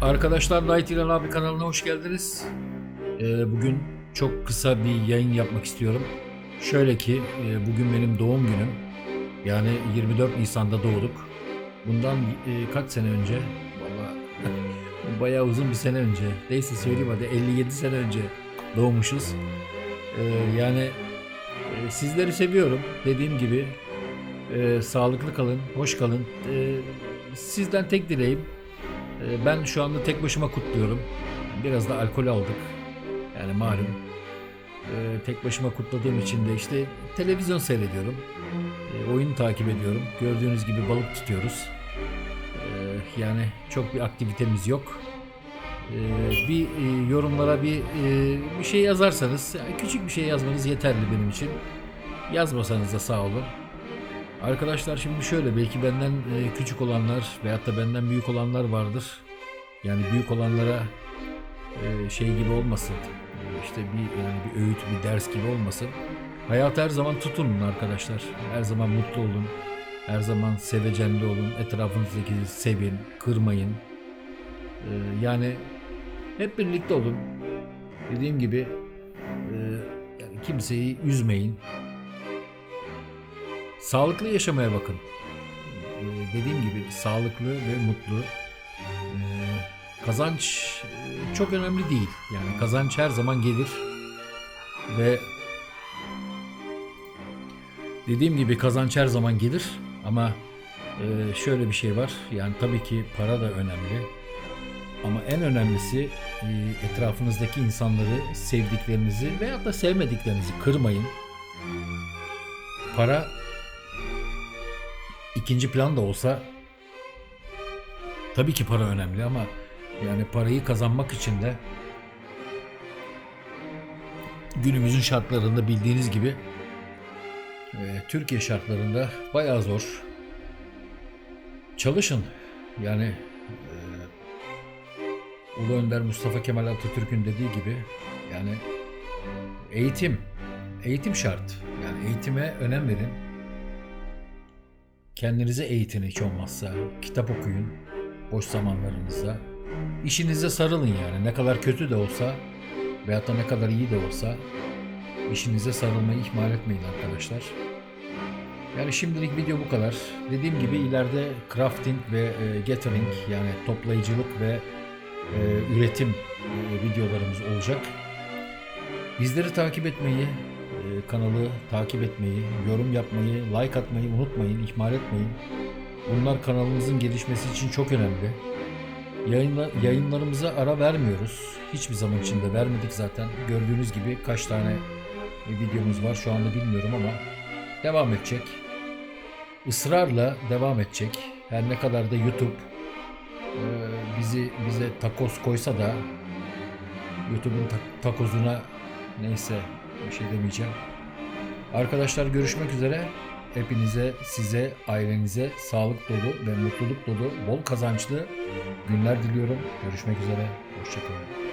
Arkadaşlar Light İlan abi kanalına hoş geldiniz. Ee, bugün çok kısa bir yayın yapmak istiyorum. Şöyle ki e, bugün benim doğum günüm. Yani 24 Nisan'da doğduk. Bundan e, kaç sene önce? Vallahi bayağı uzun bir sene önce. Neyse söyleyeyim hadi 57 sene önce doğmuşuz. Ee, yani e, sizleri seviyorum. Dediğim gibi e, sağlıklı kalın, hoş kalın. E, sizden tek dileğim Ben şu anda tek başıma kutluyorum. Biraz da alkol aldık. Yani malum. Ee, tek başıma kutladığım için de işte televizyon seyrediyorum. Ee, oyun takip ediyorum. Gördüğünüz gibi balık tutuyoruz. Ee, yani çok bir aktivitemiz yok. Ee, bir e, yorumlara bir e, bir şey yazarsanız, küçük bir şey yazmanız yeterli benim için. Yazmasanız da sağ olun. Arkadaşlar şimdi şöyle belki benden e, küçük olanlar veyahut da benden büyük olanlar vardır. Yani büyük olanlara e, şey gibi olmasın. E, işte bir yani bir öğüt, bir ders gibi olmasın. Hayat her zaman tutunun arkadaşlar. Her zaman mutlu olun. Her zaman sevecenli olun. Etrafınızdaki sevin, kırmayın. Yani hep birlikte olun. Dediğim gibi kimseyi üzmeyin. Sağlıklı yaşamaya bakın. Ee, dediğim gibi sağlıklı ve mutlu. Ee, kazanç e, çok önemli değil. Yani kazanç her zaman gelir. Ve dediğim gibi kazanç her zaman gelir. Ama e, şöyle bir şey var. Yani tabii ki para da önemli. Ama en önemlisi e, etrafınızdaki insanları, sevdiklerinizi veyahut da sevmediklerinizi kırmayın. Para ikinci plan da olsa tabii ki para önemli ama yani parayı kazanmak için de günümüzün şartlarında bildiğiniz gibi e, Türkiye şartlarında bayağı zor. Çalışın. Yani e, Ulu Önder Mustafa Kemal Atatürk'ün dediği gibi yani eğitim eğitim şart. Yani eğitime önem verin. Kendinize eğitin hiç olmazsa. Kitap okuyun boş zamanlarınızda. İşinize sarılın yani. Ne kadar kötü de olsa veyahut da ne kadar iyi de olsa işinize sarılmayı ihmal etmeyin arkadaşlar. Yani şimdilik video bu kadar. Dediğim gibi ileride crafting ve e, gathering yani toplayıcılık ve e, üretim e, videolarımız olacak. Bizleri takip etmeyi, kanalı takip etmeyi, yorum yapmayı, like atmayı unutmayın, ihmal etmeyin. Bunlar kanalımızın gelişmesi için çok önemli. Yayınla, yayınlarımıza ara vermiyoruz. Hiçbir zaman içinde vermedik zaten. Gördüğünüz gibi kaç tane e, videomuz var şu anda bilmiyorum ama devam edecek. Israrla devam edecek. Her ne kadar da YouTube e, bizi bize takos koysa da YouTube'un ta- takozuna neyse bir şey demeyeceğim. Arkadaşlar görüşmek üzere. Hepinize, size, ailenize sağlık dolu ve mutluluk dolu, bol kazançlı günler diliyorum. Görüşmek üzere. Hoşçakalın.